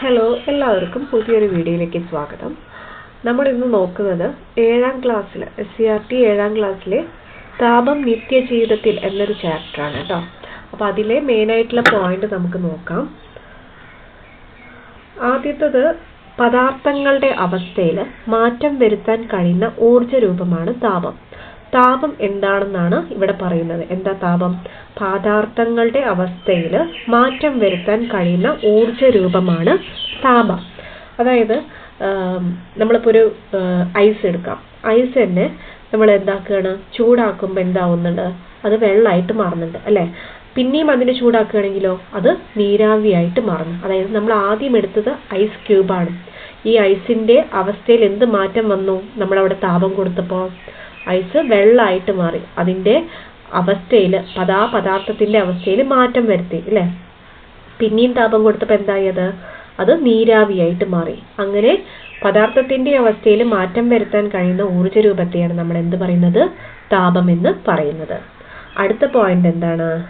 Hello എല്ലാവർക്കും പുതിയൊരു വീഡിയോയിലേക്ക് സ്വാഗതം. നമ്മൾ ഇന്ന് നോക്കുന്നത് ഏഴാം ക്ലാസ്സിൽ എസ് സി ആർ ടി ഏഴാം ക്ലാസ്സിലെ താപം നിത്യജീവിതത്തിൽ എന്നൊരു ചാപ്റ്ററാണ് കേട്ടോ അപ്പോൾ അതിലെ മെയിനായിട്ടുള്ള പോയിന്റ് നമുക്ക് നോക്കാം. ആദ്യത്തത് പദാർത്ഥങ്ങളുടെ അവസ്ഥയിൽ മാറ്റം വരുത്താൻ കഴിയുന്ന ഊർജ രൂപമാണ് താപം. താപം എന്താണെന്നാണ് ഇവിടെ പറയുന്നത്. എന്താ താപം? പദാർത്ഥങ്ങളുടെ അവസ്ഥയിൽ മാറ്റം വരുത്താൻ കഴിയുന്ന ഊർജ രൂപമാണ് താപം. അതായത് നമ്മളിപ്പോൾ ഒരു ഐസ് എടുക്കാം. ഐസ് തന്നെ നമ്മൾ എന്താക്കുകയാണ്? ചൂടാക്കുമ്പോൾ എന്താവുന്നുണ്ട്? അത് വെള്ളമായിട്ട് മാറുന്നുണ്ട് അല്ലേ? പിന്നെയും അതിനെ ചൂടാക്കുകയാണെങ്കിലോ അത് നീരാവിയായിട്ട് മാറുന്നു. അതായത് നമ്മൾ ആദ്യം എടുത്തത് ഐസ് ക്യൂബാണ്. ഈ ഐസിന്റെ അവസ്ഥയിൽ എന്ത് മാറ്റം വന്നു? നമ്മളവിടെ താപം കൊടുത്തപ്പോൾ. ഐസ് വെള്ളമായിട്ട് മാറി. അതിന്റെ അവസ്ഥയിൽ പദാ പദാർത്ഥത്തിന്റെ അവസ്ഥയിൽ മാറ്റം വരുത്തി അല്ലേ? പിന്നെയും താപം കൊടുത്തപ്പോൾ എന്തായത്? അത് നീരാവിയായിട്ട് മാറി. അങ്ങനെ പദാർത്ഥത്തിന്റെ അവസ്ഥയിൽ മാറ്റം വരുത്താൻ കഴിയുന്ന ഊർജ രൂപത്തെയാണ് നമ്മൾ എന്ത് പറയുന്നത്? എന്ന് പറയുന്നത്. അടുത്ത പോയിന്റ് എന്താണ്?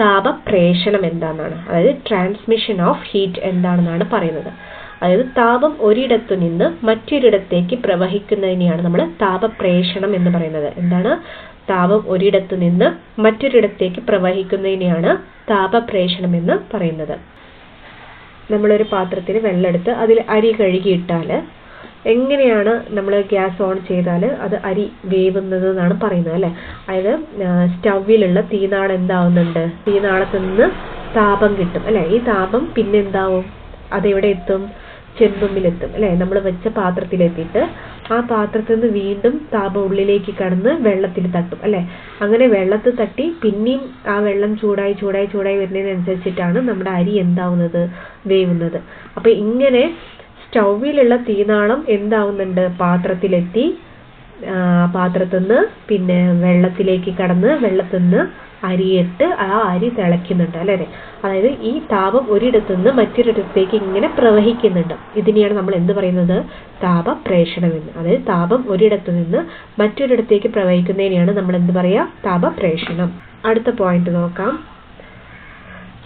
താപപ്രേഷണം എന്താണെന്നാണ്. അതായത് ട്രാൻസ്മിഷൻ ഓഫ് ഹീറ്റ് എന്താണെന്നാണ് പറയുന്നത്. അതായത് താപം ഒരിടത്തു നിന്ന് മറ്റൊരിടത്തേക്ക് പ്രവഹിക്കുന്നതിനെയാണ് നമ്മൾ താപപ്രേഷണം എന്ന് പറയുന്നത്. എന്താണ്? താപം ഒരിടത്തു നിന്ന് മറ്റൊരിടത്തേക്ക് പ്രവഹിക്കുന്നതിനെയാണ് താപപ്രേഷണം എന്ന് പറയുന്നത്. നമ്മളൊരു പാത്രത്തിൽ വെള്ളമെടുത്ത് അതിൽ അരി കഴുകിയിട്ടാൽ എങ്ങനെയാണ് നമ്മൾ ഗ്യാസ് ഓൺ ചെയ്താൽ അത് അരി വേവുന്നത് എന്നാണ് പറയുന്നത് അല്ലേ? അതായത് സ്റ്റൗവിലുള്ള തീനാളം എന്താവുന്നുണ്ട്? തീനാളത്തിൽ നിന്ന് താപം കിട്ടും. അല്ലേ? ഈ താപം പിന്നെന്താവും? അതെവിടെ എത്തും? ചെമ്പുമ്പിലെത്തും അല്ലേ? നമ്മൾ വെച്ച പാത്രത്തിലെത്തിയിട്ട് ആ പാത്രത്തിൽ നിന്ന് വീണ്ടും താപം ഉള്ളിലേക്ക് കടന്ന് വെള്ളത്തിൽ തട്ടും അല്ലേ? അങ്ങനെ വെള്ളത്തിൽ തട്ടി പിന്നെയും ആ വെള്ളം ചൂടായി ചൂടായി ചൂടായി വരുന്നതിനനുസരിച്ചിട്ടാണ് നമ്മുടെ അരി എന്താവുന്നത്? വേവുന്നത്. അപ്പോൾ ഇങ്ങനെ സ്റ്റൗവിലുള്ള തീനാളം എന്താവുന്നുണ്ട്? പാത്രത്തിലെത്തി പാത്രത്തിൽ നിന്ന് പിന്നെ വെള്ളത്തിലേക്ക് കടന്ന് വെള്ളത്തിൽ നിന്ന് അരിയിട്ട് ആ അരി തിളയ്ക്കുന്നുണ്ട് അല്ലേ? അതായത് ഈ താപം ഒരിടത്തു നിന്ന് മറ്റൊരിടത്തേക്ക് ഇങ്ങനെ പ്രവഹിക്കുന്നുണ്ട്. ഇതിനെയാണ് നമ്മൾ എന്ത് പറയുന്നത്? താപപ്രേഷണം എന്ന്. അതായത് താപം ഒരിടത്തു നിന്ന് മറ്റൊരിടത്തേക്ക് പ്രവഹിക്കുന്നതിനെയാണ് നമ്മൾ എന്ത് പറയാ? താപപ്രേഷണം. അടുത്ത പോയിന്റ് നോക്കാം.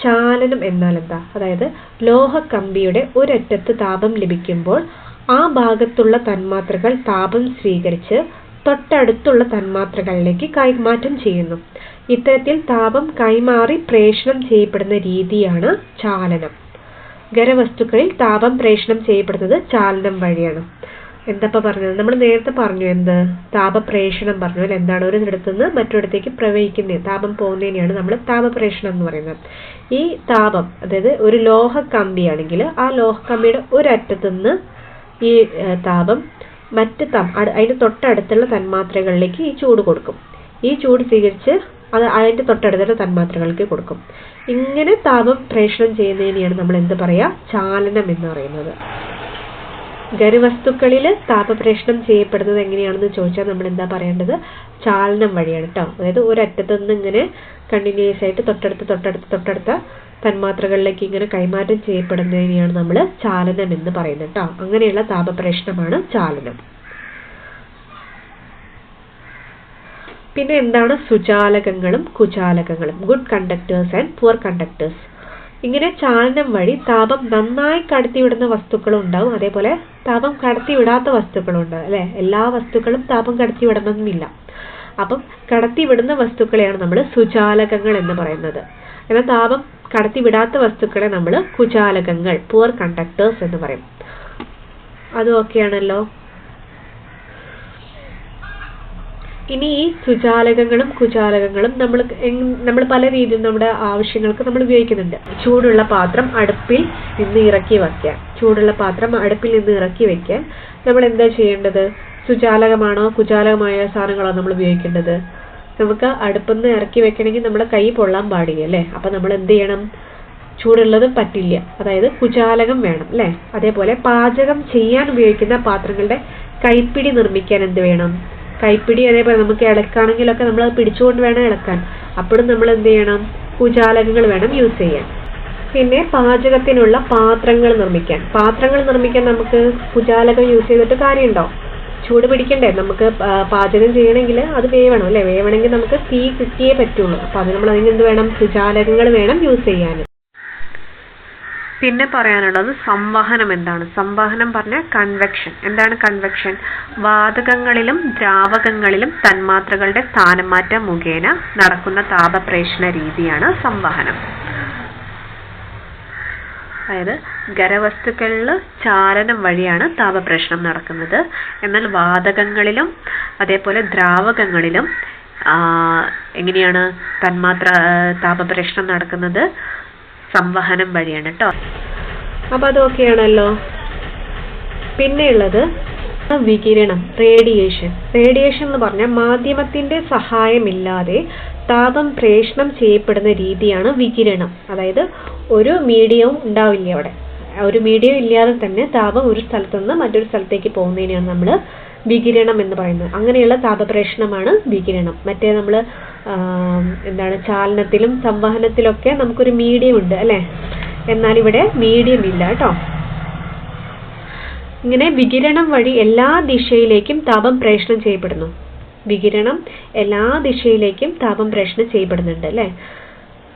ചാലനം എന്നാൽ എന്താ? അതായത് ലോഹ കമ്പിയുടെ ഒരറ്റത്ത് താപം ലഭിക്കുമ്പോൾ ആ ഭാഗത്തുള്ള തന്മാത്രകൾ താപം സ്വീകരിച്ച് തൊട്ടടുത്തുള്ള തന്മാത്രകളിലേക്ക് കൈമാറ്റം ചെയ്യുന്നു. ഇത്തരത്തിൽ താപം കൈമാറി പ്രേഷണം ചെയ്യപ്പെടുന്ന രീതിയാണ് ചാലനം. ഖരവസ്തുക്കളിൽ താപം പ്രേഷണം ചെയ്യപ്പെടുന്നത് ചാലനം വഴിയാണ്. എന്താ പറഞ്ഞത്? നമ്മൾ നേരത്തെ പറഞ്ഞു എന്ത്? താപപ്രേഷണം പറഞ്ഞു. അല്ലെ? എന്താണ് ഒരു ഇടത്തുനിന്ന് മറ്റൊരിടത്തേക്ക് പ്രവഹിക്കുന്നത് താപം പോകുന്നതിനെയാണ് നമ്മൾ താപപ്രേഷണം എന്ന് പറയുന്നത്. ഈ താപം അതായത് ഒരു ലോഹ കമ്പിയാണെങ്കിൽ ആ ലോഹ കമ്പിയുടെ ഒരറ്റത്തു നിന്ന് ഈ താപം മറ്റ് അതിന് തൊട്ടടുത്തുള്ള തന്മാത്രകളിലേക്ക് ഈ ചൂട് കൊടുക്കും. ഈ ചൂട് സ്വീകരിച്ച് അത് അതിന്റെ തൊട്ടടുത്തുള്ള തന്മാത്രകൾക്ക് കൊടുക്കും. ഇങ്ങനെ താപം പ്രേഷണം ചെയ്യുന്നതിനെയാണ് നമ്മൾ എന്ത് പറയാ? ചാലനം എന്ന് പറയുന്നത്. ഖരവസ്തുക്കളിൽ താപപ്രേഷണം ചെയ്യപ്പെടുന്നത് എങ്ങനെയാണെന്ന് ചോദിച്ചാൽ നമ്മൾ എന്താ പറയേണ്ടത്? ചാലനം വഴിയാണ് കേട്ടോ അതായത് ഒരറ്റത്തു നിന്ന് ഇങ്ങനെ കണ്ടിന്യൂസ് ആയിട്ട് തൊട്ടടുത്ത് തൊട്ടടുത്ത് തൊട്ടടുത്ത തന്മാത്രകളിലേക്ക് ഇങ്ങനെ കൈമാറ്റം ചെയ്യപ്പെടുന്നതിനെയാണ് നമ്മൾ ചാലനം എന്ന് പറയുന്നത് കേട്ടോ അങ്ങനെയുള്ള താപപ്രേഷണമാണ് ചാലനം. പിന്നെ എന്താണ് സുചാലകങ്ങളും കുചാലകങ്ങളും? Good conductors and poor conductors ഇങ്ങനെ ചാലനം വഴി താപം നന്നായി കടത്തിവിടുന്ന വസ്തുക്കളും ഉണ്ടാവും. അതേപോലെ താപം കടത്തിവിടാത്ത വസ്തുക്കളും ഉണ്ടാവും അല്ലെ? എല്ലാ വസ്തുക്കളും താപം കടത്തിവിടണമെന്നില്ല. അപ്പം കടത്തിവിടുന്ന വസ്തുക്കളെയാണ് നമ്മൾ സുചാലകങ്ങൾ എന്ന് പറയുന്നത്. എന്നാൽ താപം കടത്തിവിടാത്ത വസ്തുക്കളെ നമ്മൾ കുചാലകങ്ങൾ പുവർ കണ്ടക്ടേഴ്സ് എന്ന് പറയും. അതും ഓക്കെയാണല്ലോ ഇനി ഈ സുചാലകങ്ങളും കുചാലകങ്ങളും നമ്മൾ നമ്മൾ പല രീതിയിൽ നമ്മുടെ ആവശ്യങ്ങൾക്ക് നമ്മൾ ഉപയോഗിക്കുന്നുണ്ട്. ചൂടുള്ള പാത്രം അടുപ്പിൽ നിന്ന് ഇറക്കി വയ്ക്കാൻ ചൂടുള്ള പാത്രം അടുപ്പിൽ നിന്ന് ഇറക്കി വെക്കാൻ നമ്മൾ എന്താ ചെയ്യേണ്ടത്? സുചാലകമാണോ കുചാലകമായ സാധനങ്ങളാണോ നമ്മൾ ഉപയോഗിക്കേണ്ടത്? നമുക്ക് അടുപ്പിൽ നിന്ന് ഇറക്കി വെക്കണമെങ്കിൽ നമ്മുടെ കൈ പൊള്ളാൻ പാടില്ല അല്ലേ? അപ്പൊ നമ്മൾ എന്ത് ചെയ്യണം? ചൂടുള്ളത് പറ്റില്ല. അതായത് കുചാലകം വേണം അല്ലേ? അതേപോലെ പാചകം ചെയ്യാൻ ഉപയോഗിക്കുന്ന പാത്രങ്ങളുടെ കൈപ്പിടി നിർമ്മിക്കാൻ എന്ത് വേണം? കൈപ്പിടി അതേപോലെ നമുക്ക് ഇളക്കാണെങ്കിലൊക്കെ നമ്മൾ അത് പിടിച്ചുകൊണ്ട് വേണം ഇളക്കാൻ. അപ്പോഴും നമ്മൾ എന്ത് ചെയ്യണം? കുചാലകങ്ങൾ വേണം യൂസ് ചെയ്യാൻ. പിന്നെ പാചകത്തിനുള്ള പാത്രങ്ങൾ നിർമ്മിക്കാൻ. പാത്രങ്ങൾ നിർമ്മിക്കാൻ നമുക്ക് കുചാലകം യൂസ് ചെയ്തിട്ട് കാര്യമുണ്ടോ? ചൂട് പിടിക്കണ്ടേ? നമുക്ക് പാചകം ചെയ്യണമെങ്കിൽ അത് വേവണം അല്ലേ? വേവണമെങ്കിൽ നമുക്ക് തീ കിട്ടിയേ പറ്റുള്ളൂ. അപ്പോൾ അത് നമ്മൾ അതിന് എന്ത് വേണം? കുചാലകങ്ങൾ വേണം യൂസ് ചെയ്യാൻ. പിന്നെ പറയാനുള്ളത് സംവഹനം എന്താണ്? സംവഹനം പറഞ്ഞ കൺവെക്ഷൻ എന്താണ് കൺവെക്ഷൻ വാതകങ്ങളിലും ദ്രാവകങ്ങളിലും തന്മാത്രകളുടെ സ്ഥാനമാറ്റം മുഖേന നടക്കുന്ന താപപ്രേഷണ രീതിയാണ് സംവഹനം. അതായത് ഖരവസ്തുക്കളിൽ ചാലനം വഴിയാണ് താപപ്രേഷണം നടക്കുന്നത്. എന്നാൽ വാതകങ്ങളിലും അതേപോലെ ദ്രാവകങ്ങളിലും എങ്ങനെയാണ് തന്മാത്ര താപപ്രേഷണം നടക്കുന്നത്? സംവഹനം വഴിയാണ് കേട്ടോ അപ്പൊ അതൊക്കെയാണല്ലോ. പിന്നെയുള്ളത് വികിരണം റേഡിയേഷൻ. റേഡിയേഷൻ എന്ന് പറഞ്ഞാൽ മാധ്യമത്തിന്റെ സഹായമില്ലാതെ താപം പ്രേഷണം ചെയ്യപ്പെടുന്ന രീതിയാണ് വികിരണം. അതായത് ഒരു മീഡിയവും ഉണ്ടാവില്ല അവിടെ. ഒരു മീഡിയം ഇല്ലാതെ തന്നെ താപം ഒരു സ്ഥലത്തു നിന്ന് മറ്റൊരു സ്ഥലത്തേക്ക് പോകുന്നതിനെയാണ് നമ്മൾ വികിരണം എന്ന് പറയുന്നത്. അങ്ങനെയുള്ള താപപ്രേഷണമാണ് വികിരണം. മറ്റേ നമ്മൾ എന്താണ് ചാലനത്തിലും സംവഹനത്തിലൊക്കെ നമുക്കൊരു മീഡിയം ഉണ്ട് അല്ലെ? എന്നാൽ ഇവിടെ മീഡിയം ഇല്ല കേട്ടോ. ഇങ്ങനെ വികിരണം വഴി എല്ലാ ദിശയിലേക്കും താപം പ്രേഷണം ചെയ്യപ്പെടുന്നു. വികിരണം എല്ലാ ദിശയിലേക്കും താപം പ്രേഷണം ചെയ്യപ്പെടുന്നുണ്ട് അല്ലേ?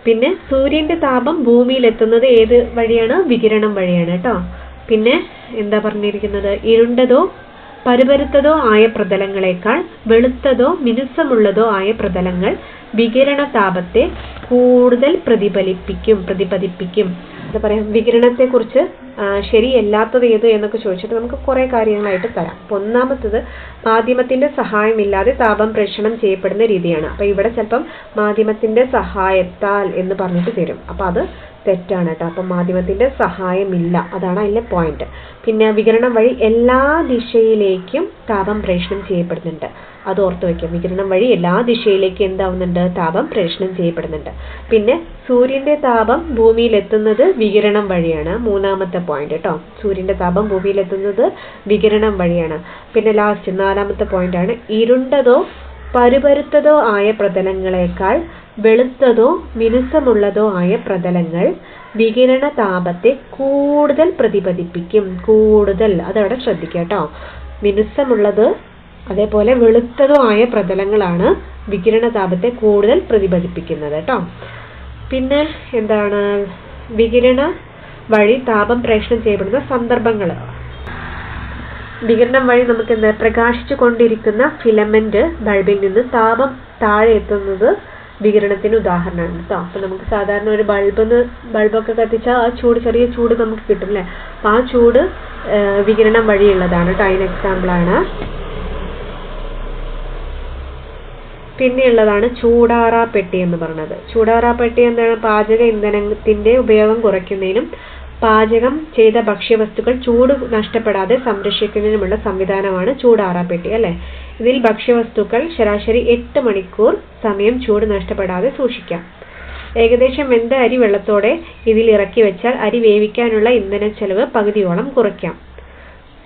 പിന്നെ സൂര്യന്റെ താപം ഭൂമിയിൽ എത്തുന്നത് ഏത് വഴിയാണ്? വികിരണം വഴിയാണ് കേട്ടോ. പിന്നെ എന്താ പറഞ്ഞിരിക്കുന്നത്? ഇരുണ്ടതോ പരുപരുത്തതോ ആയ പ്രതലങ്ങളെക്കാൾ വെളുത്തതോ മിനുസമുള്ളതോ ആയ പ്രതലങ്ങൾ വികിരണ താപത്തെ കൂടുതൽ പ്രതിഫലിപ്പിക്കും പ്രതിപതിപ്പിക്കും. എന്താ പറയാ? വികിരണത്തെക്കുറിച്ച് ശരിയല്ലാത്തത് ഏത് എന്നൊക്കെ ചോദിച്ചിട്ട് നമുക്ക് കുറേ കാര്യങ്ങളായിട്ട് തരാം. അപ്പോൾ ഒന്നാമത്തത് മാധ്യമത്തിന്റെ സഹായമില്ലാതെ താപം പ്രേഷണം ചെയ്യപ്പെടുന്ന രീതിയാണ്. അപ്പോൾ ഇവിടെ ചിലപ്പം മാധ്യമത്തിന്റെ സഹായത്താൽ എന്ന് പറഞ്ഞിട്ട് തരും. അപ്പോൾ അത് തെറ്റാണ് കേട്ടോ. അപ്പം മാധ്യമത്തിന്റെ സഹായമില്ല. അതാണ് അതിലെ പോയിന്റ് പിന്നെ വികിരണം വഴി എല്ലാ ദിശയിലേക്കും താപം പ്രേഷണം ചെയ്യപ്പെടുന്നുണ്ട്. അത് ഓർത്ത് വയ്ക്കാം വികിരണം വഴി എല്ലാ ദിശയിലേക്കും എന്താവുന്നുണ്ട്? താപം പ്രേഷണം ചെയ്യപ്പെടുന്നുണ്ട്. പിന്നെ സൂര്യന്റെ താപം ഭൂമിയിൽ എത്തുന്നത് വികിരണം വഴിയാണ്. മൂന്നാമത്തെ പോയിന്റ് കേട്ടോ. സൂര്യന്റെ താപം ഭൂമിയിൽ എത്തുന്നത് വികിരണം വഴിയാണ്. പിന്നെ ലാസ്റ്റ് നാലാമത്തെ പോയിന്റ് ആണ്. ഇരുണ്ടതോ പരുപരുത്തതോ ആയ പ്രതലങ്ങളെക്കാൾ വെളുത്തതോ മിനുസമുള്ളതോ ആയ പ്രതലങ്ങൾ വികിരണ താപത്തെ കൂടുതൽ പ്രതിഫലിപ്പിക്കും കൂടുതൽ. അതവിടെ ശ്രദ്ധിക്കുക കേട്ടോ. മിനുസമുള്ളത് അതേപോലെ വെളുത്തതോ ആയ പ്രതലങ്ങളാണ് വികിരണ താപത്തെ കൂടുതൽ പ്രതിഫലിപ്പിക്കുന്നത് കേട്ടോ. പിന്നെ എന്താണ്? വികിരണ വഴി താപം പ്രേഷണം ചെയ്യപ്പെടുന്ന സന്ദർഭങ്ങൾ. വികിരണം വഴി നമുക്ക് എന്താ പ്രകാശിച്ചു കൊണ്ടിരിക്കുന്ന ഫിലമെന്റ് ബൾബിൽ നിന്ന് താപം താഴെ എത്തുന്നത് വികിരണത്തിന് ഉദാഹരണമാണ് കേട്ടോ അപ്പൊ നമുക്ക് സാധാരണ ഒരു ബൾബ് ബൾബൊക്കെ കത്തിച്ചാൽ ആ ചൂട് ചെറിയ ചൂട് നമുക്ക് കിട്ടും അല്ലേ അപ്പൊ ആ ചൂട് വികിരണം വഴിയുള്ളതാണ് കേട്ടോ അതിന് എക്സാമ്പിൾ ആണ്. പിന്നെയുള്ളതാണ് ചൂടാറാപ്പെട്ടി എന്ന് പറയുന്നത് ചൂടാറാപ്പെട്ടി എന്താണ്? പാചക ഇന്ധനത്തിന്റെ ഉപയോഗം കുറയ്ക്കുന്നതിനും പാചകം ചെയ്ത ഭക്ഷ്യവസ്തുക്കൾ ചൂട് നഷ്ടപ്പെടാതെ സംരക്ഷിക്കുന്നതിനുമുള്ള സംവിധാനമാണ് ചൂടാറാപ്പെട്ടി അല്ലേ? ഇതിൽ ഭക്ഷ്യവസ്തുക്കൾ ശരാശരി എട്ട് മണിക്കൂർ സമയം ചൂട് നഷ്ടപ്പെടാതെ സൂക്ഷിക്കാം. ഏകദേശം വെന്ത അരി വെള്ളത്തോടെ ഇതിൽ ഇറക്കി വെച്ചാൽ അരി വേവിക്കാനുള്ള ഇന്ധന ചെലവ് പകുതിയോളം കുറയ്ക്കാം.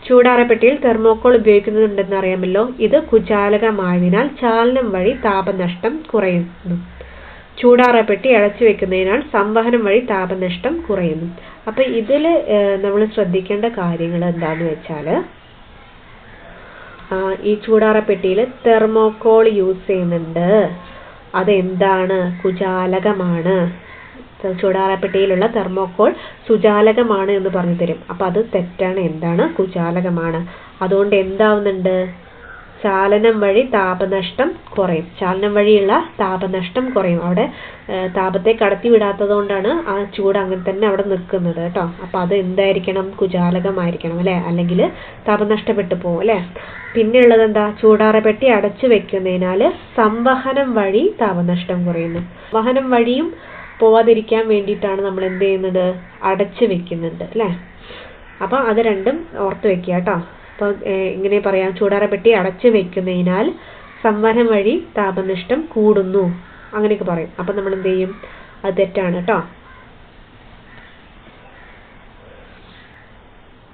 ചൂടാറപ്പെട്ടിയിൽ തെർമോക്കോൾ ഉപയോഗിക്കുന്നുണ്ടെന്ന് അറിയാമല്ലോ ഇത് കുചാലകമായതിനാൽ ചാലനം വഴി താപനഷ്ടം കുറയുന്നു. ചൂടാറപ്പെട്ടി അടച്ചു വെക്കുന്നതിനാൽ സംവഹനം വഴി താപനഷ്ടം കുറയുന്നു. അപ്പൊ ഇതിൽ നമ്മൾ ശ്രദ്ധിക്കേണ്ട കാര്യങ്ങൾ എന്താന്ന് വെച്ചാൽ ഈ ചൂടാറപ്പെട്ടിയിൽ തെർമോക്കോൾ യൂസ് ചെയ്യുന്നുണ്ട്. അതെന്താണ്? കുജാലകമാണ് ചൂടാറപ്പെട്ടിയിലുള്ള തെർമോക്കോൾ സുജാലകമാണ് എന്ന് പറഞ്ഞു തരും അപ്പൊ അത് തെറ്റാണ്. എന്താണ്? കുജാലകമാണ്. അതുകൊണ്ട് എന്താവുന്നുണ്ട്? ചാലനം വഴി താപനഷ്ടം കുറയും. ചാലനം വഴിയുള്ള താപനഷ്ടം കുറയും. അവിടെ താപത്തെ കടത്തി വിടാത്തത് കൊണ്ടാണ് ആ ചൂട് അങ്ങനെ തന്നെ അവിടെ നിൽക്കുന്നത് കേട്ടോ. അപ്പോൾ അത് എന്തായിരിക്കണം? കുജാലകമായിരിക്കണം അല്ലേ? അല്ലെങ്കിൽ താപം നഷ്ടപ്പെട്ടു പോകും അല്ലെ? പിന്നെ ഉള്ളത് എന്താ ചൂടാറപ്പെട്ടി അടച്ചു വെക്കുന്നതിനാൽ സംവഹനം വഴി താപനഷ്ടം കുറയുന്നു. വഹനം വഴിയും പോവാതിരിക്കാൻ വേണ്ടിയിട്ടാണ് നമ്മൾ എന്ത് ചെയ്യുന്നത്? അടച്ചു വെക്കുന്നുണ്ട് അല്ലേ? അപ്പൊ അത് രണ്ടും ഓർത്ത് വെക്കുക കേട്ടോ. അപ്പോൾ ഇങ്ങനെ പറയാം. ചൂടാറപ്പെട്ടി അടച്ചു വെക്കുന്നതിനാൽ സംവഹനം വഴി താപനഷ്ടം കൂടുന്നു. അങ്ങനെയൊക്കെ പറയും. അപ്പം നമ്മൾ എന്ത് ചെയ്യും? അത് തെറ്റാണ് കേട്ടോ.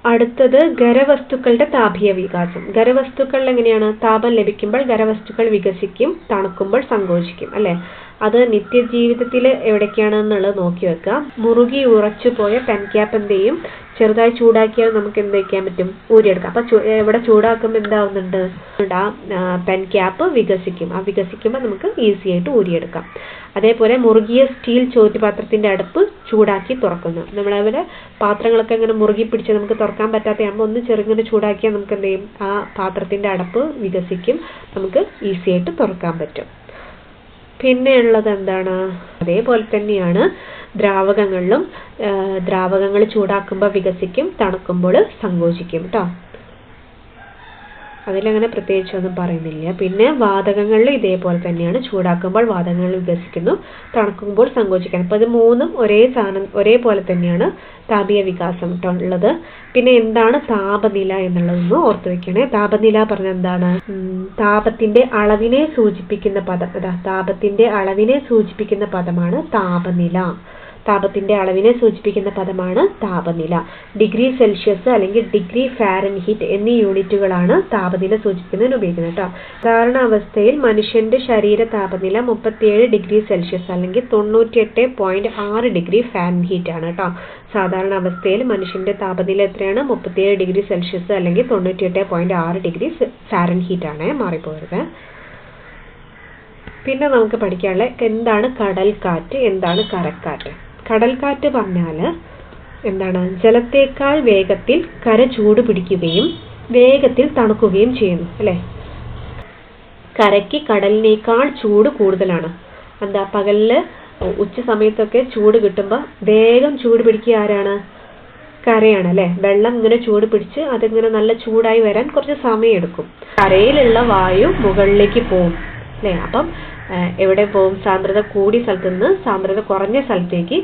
അടുത്തത് ഖരവസ്തുക്കളുടെ താപീയ വികാസം. ഖരവസ്തുക്കളിൽ എങ്ങനെയാണ്? താപം ലഭിക്കുമ്പോൾ ഖരവസ്തുക്കൾ വികസിക്കും തണുക്കുമ്പോൾ സങ്കോചിക്കും അല്ലെ? അത് നിത്യജീവിതത്തിൽ എവിടേക്കാണെന്നുള്ളത് നോക്കി വെക്കുക മുറുകി ഉറച്ചു പോയ പെൻ ക്യാപ്പ് എന്ത് ചെയ്യും ചെറുതായി ചൂടാക്കിയാൽ നമുക്ക് എന്ത് വയ്ക്കാൻ പറ്റും? ഊരിയെടുക്കാം. അപ്പോൾ ഇവിടെ ചൂടാക്കുമ്പോൾ എന്താവുന്നുണ്ട്? ആ പെൻ ക്യാപ്പ് വികസിക്കും. ആ വികസിക്കുമ്പോൾ നമുക്ക് ഈസി ആയിട്ട് ഊരിയെടുക്കാം. അതേപോലെ മുറുകിയ സ്റ്റീൽ ചോറ്റുപാത്രത്തിന്റെ അടുപ്പ് ചൂടാക്കി തുറക്കുന്നു. നമ്മളവിടെ പാത്രങ്ങളൊക്കെ ഇങ്ങനെ മുറുകി പിടിച്ച് നമുക്ക് തുറക്കാൻ പറ്റാത്തയാകുമ്പോൾ ഒന്ന് ചെറുങ്ങനെ ചൂടാക്കിയാൽ നമുക്ക് എന്ത് ചെയ്യും? ആ പാത്രത്തിന്റെ അടപ്പ് വികസിക്കും. നമുക്ക് ഈസി ആയിട്ട് തുറക്കാൻ പറ്റും. പിന്നെ ഉള്ളത് എന്താണ്? അതേപോലെ തന്നെയാണ് ദ്രാവകങ്ങളിലും ദ്രാവകങ്ങൾ ചൂടാക്കുമ്പോൾ വികസിക്കും തണുക്കുമ്പോൾ സങ്കോചിക്കും കേട്ടോ അതിലങ്ങനെ പ്രത്യേകിച്ചൊന്നും പറയുന്നില്ല. പിന്നെ വാതകങ്ങളിൽ ഇതേപോലെ തന്നെയാണ് ചൂടാക്കുമ്പോൾ വാതകങ്ങൾ വികസിക്കുന്നു. തണുക്കുമ്പോൾ സങ്കോചിക്കാൻ. അപ്പോൾ ഇത് മൂന്നും ഒരേ സാധനം ഒരേപോലെ തന്നെയാണ് താപീയ വികാസം ഉള്ളത്. പിന്നെ എന്താണ് താപനില എന്നുള്ളതൊന്ന് ഓർത്തു വെക്കണേ. താപനില പറഞ്ഞ എന്താണ്? താപത്തിന്റെ അളവിനെ സൂചിപ്പിക്കുന്ന പദം. താപത്തിന്റെ അളവിനെ സൂചിപ്പിക്കുന്ന പദമാണ് താപനില. താപത്തിന്റെ അളവിനെ സൂചിപ്പിക്കുന്ന പദമാണ് താപനില. ഡിഗ്രി സെൽഷ്യസ് അല്ലെങ്കിൽ ഡിഗ്രി ഫാരൻഹീറ്റ് എന്നീ യൂണിറ്റുകളാണ് താപനില സൂചിപ്പിക്കുന്നതിന് ഉപയോഗിക്കുന്നത് കേട്ടോ. സാധാരണ അവസ്ഥയിൽ മനുഷ്യന്റെ ശരീര താപനില മുപ്പത്തിയേഴ് ഡിഗ്രി സെൽഷ്യസ് അല്ലെങ്കിൽ തൊണ്ണൂറ്റിയെട്ട് പോയിന്റ് ആറ് ഡിഗ്രി ഫാരൻഹീറ്റ് ആണ് കേട്ടോ. സാധാരണ അവസ്ഥയിൽ മനുഷ്യന്റെ താപനില എത്രയാണ്? മുപ്പത്തിയേഴ് ഡിഗ്രി സെൽഷ്യസ് അല്ലെങ്കിൽ തൊണ്ണൂറ്റിയെട്ട് പോയിന്റ് ആറ് ഡിഗ്രി ഫാരൻഹീറ്റ് ആണ് മാറിപ്പോയത്. പിന്നെ നമുക്ക് പഠിക്കാനുള്ള എന്താണ് കടൽക്കാറ്റ്? എന്താണ് കരക്കാറ്റ്? കടൽക്കാറ്റ് പറഞ്ഞാൽ എന്താണ്? ജലത്തേക്കാൾ വേഗത്തിൽ കര ചൂട് പിടിക്കുകയും വേഗത്തിൽ തണുക്കുകയും ചെയ്യുന്നു അല്ലേ? കരയ്ക്ക് കടലിനേക്കാൾ ചൂട് കൂടുതലാണ്. എന്താ? പകലിൽ ഉച്ച സമയത്തൊക്കെ ചൂട് കിട്ടുമ്പോൾ വേഗം ചൂട് പിടിക്കുക ആരാണ്? കരയാണ് അല്ലേ? വെള്ളം ഇങ്ങനെ ചൂട് പിടിച്ച് അതിങ്ങനെ നല്ല ചൂടായി വരാൻ കുറച്ച് സമയം എടുക്കും കരയിലുള്ള വായു മുകളിലേക്ക് പോകും അല്ലേ? അപ്പം എവിടെ പോകും? സാന്ദ്രത കൂടിയ സ്ഥലത്ത് നിന്ന് സാന്ദ്രത കുറഞ്ഞ സ്ഥലത്തേക്ക്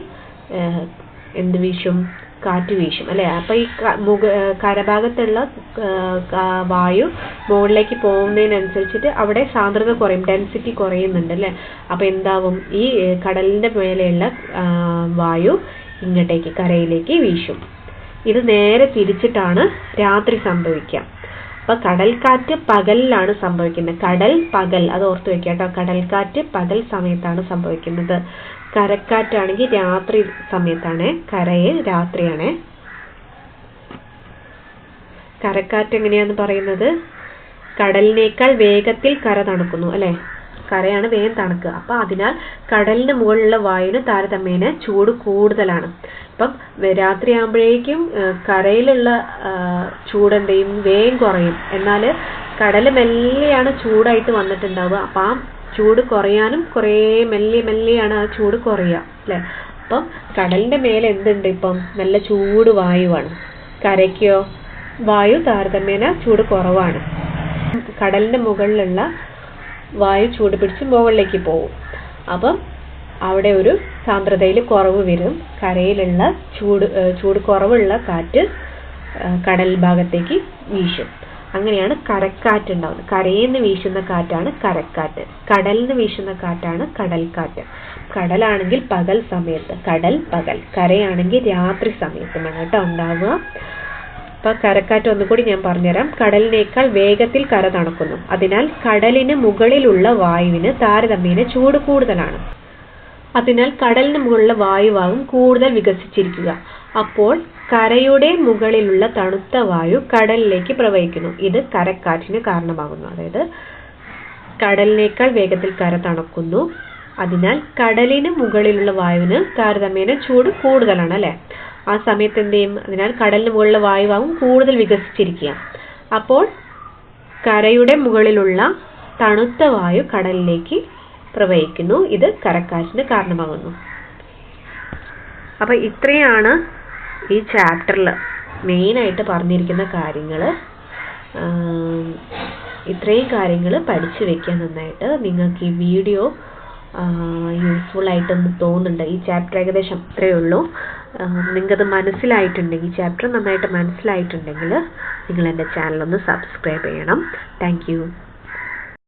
എന്ത് വീശും? കാറ്റ് വീശും അല്ലേ? അപ്പോൾ ഈ മുക കരഭാഗത്തുള്ള വായു മുകളിലേക്ക് പോകുന്നതിനനുസരിച്ചിട്ട് അവിടെ സാന്ദ്രത കുറയും ഡെൻസിറ്റി കുറയുന്നുണ്ട് അല്ലേ? അപ്പോൾ എന്താവും? ഈ കടലിന്റെ മേലെയുള്ള വായു ഇങ്ങോട്ടേക്ക് കരയിലേക്ക് വീശും. ഇത് നേരെ തിരിച്ചിട്ടാണ് രാത്രി സംഭവിക്കുക. അപ്പൊ കടൽക്കാറ്റ് പകലിലാണ് സംഭവിക്കുന്നത്. കടൽ പകൽ അത് ഓർത്ത് വെക്കുക കേട്ടോ. കടൽക്കാറ്റ് പകൽ സമയത്താണ് സംഭവിക്കുന്നത്. കരക്കാറ്റാണെങ്കിൽ രാത്രി സമയത്താണ്. കരയിൽ രാത്രിയാണ്. കരക്കാറ്റ് എങ്ങനെയാന്ന് പറയുന്നത്? കടലിനേക്കാൾ വേഗത്തിൽ കര തണുക്കുന്നു അല്ലെ? കരയാണ് വേഗം തണുക്കുക. അപ്പൊ അതിനാൽ കടലിന് മുകളിലുള്ള വായുവിന് താരതമ്യേന ചൂട് കൂടുതലാണ്. ഇപ്പം രാത്രിയാകുമ്പോഴേക്കും കരയിലുള്ള ചൂട് എന്ത് ചെയ്യും? വേഗം കുറയും. എന്നാൽ കടൽ മെല്ലെയാണ് ചൂടായിട്ട് വന്നിട്ടുണ്ടാവുക. അപ്പം ആ ചൂട് കുറയാനും കുറേ മെല്ലെ മെല്ലെയാണ് ആ ചൂട് കുറയുക. അല്ലേ? അപ്പം കടലിന്റെ മേലെ എന്തുണ്ട് ഇപ്പം? നല്ല ചൂട് വായുവാണ്. കരയ്ക്കോ? വായു താരതമ്യേന ചൂട് കുറവാണ്. കടലിന്റെ മുകളിലുള്ള വായു ചൂട് പിടിച്ച് മുകളിലേക്ക് പോകും അപ്പം അവിടെ ഒരു സാന്ദ്രതയിൽ കുറവ് വരും. കരയിലുള്ള ചൂട് ചൂട് കുറവുള്ള കാറ്റ് കടൽ ഭാഗത്തേക്ക് വീശും. അങ്ങനെയാണ് കരക്കാറ്റ് ഉണ്ടാവുന്നത്. കരയിൽ നിന്ന് വീശുന്ന കാറ്റാണ് കരക്കാറ്റ്. കടലിൽ നിന്ന് വീശുന്ന കാറ്റാണ് കടൽക്കാറ്റ്. കടലാണെങ്കിൽ പകൽ സമയത്ത്. കടൽ പകൽ. കരയാണെങ്കിൽ രാത്രി സമയത്തുമാണ് കേട്ടോ ഉണ്ടാവുക. അപ്പൊ കരക്കാറ്റ് ഒന്നുകൂടി ഞാൻ പറഞ്ഞുതരാം. കടലിനേക്കാൾ വേഗത്തിൽ കര തണുക്കുന്നു. അതിനാൽ കടലിന് മുകളിലുള്ള വായുവിന് താരതമ്യേന ചൂട് കൂടുതലാണ്. അതിനാൽ കടലിന് മുകളിലുള്ള വായുവാകും കൂടുതൽ വികസിച്ചിരിക്കുക. അപ്പോൾ കരയുടെ മുകളിലുള്ള തണുത്ത വായു കടലിലേക്ക് പ്രവഹിക്കുന്നു. ഇത് കരക്കാറ്റിന് കാരണമാകുന്നു. അതായത് കടലിനേക്കാൾ വേഗത്തിൽ കര തണുക്കുന്നു. അതിനാൽ കടലിന് മുകളിലുള്ള വായുവിന് താരതമ്യേന ചൂട് കൂടുതലാണ് അല്ലെ? ആ സമയത്ത് എന്ത് ചെയ്യും? അതിനാൽ കടലിന് മുകളിലുള്ള വായുവാകും കൂടുതൽ വികസിച്ചിരിക്കുക. അപ്പോൾ കരയുടെ മുകളിലുള്ള തണുത്ത വായു കടലിലേക്ക് പ്രവഹിക്കുന്നു. ഇത് കരക്കാറ്റിന് കാരണമാകുന്നു. അപ്പോൾ ഇത്രയാണ് ഈ ചാപ്റ്ററിൽ മെയിനായിട്ട് പറഞ്ഞിരിക്കുന്ന കാര്യങ്ങൾ ഇത്രയും കാര്യങ്ങൾ പഠിച്ചു വെക്കാൻ നന്നായിട്ട് നിങ്ങൾക്ക് ഈ വീഡിയോ യൂസ്ഫുൾ ആയിട്ടൊന്ന് തോന്നുന്നുണ്ട്. ഈ ചാപ്റ്റർ ഏകദേശം ഇത്രയേ ഉള്ളൂ. നിങ്ങൾക്കത് മനസ്സിലായിട്ടുണ്ടെങ്കിൽ ചാപ്റ്റർ നന്നായിട്ട് മനസ്സിലായിട്ടുണ്ടെങ്കിൽ നിങ്ങൾ എന്റെ ചാനലൊന്ന് സബ്സ്ക്രൈബ് ചെയ്യണം. താങ്ക്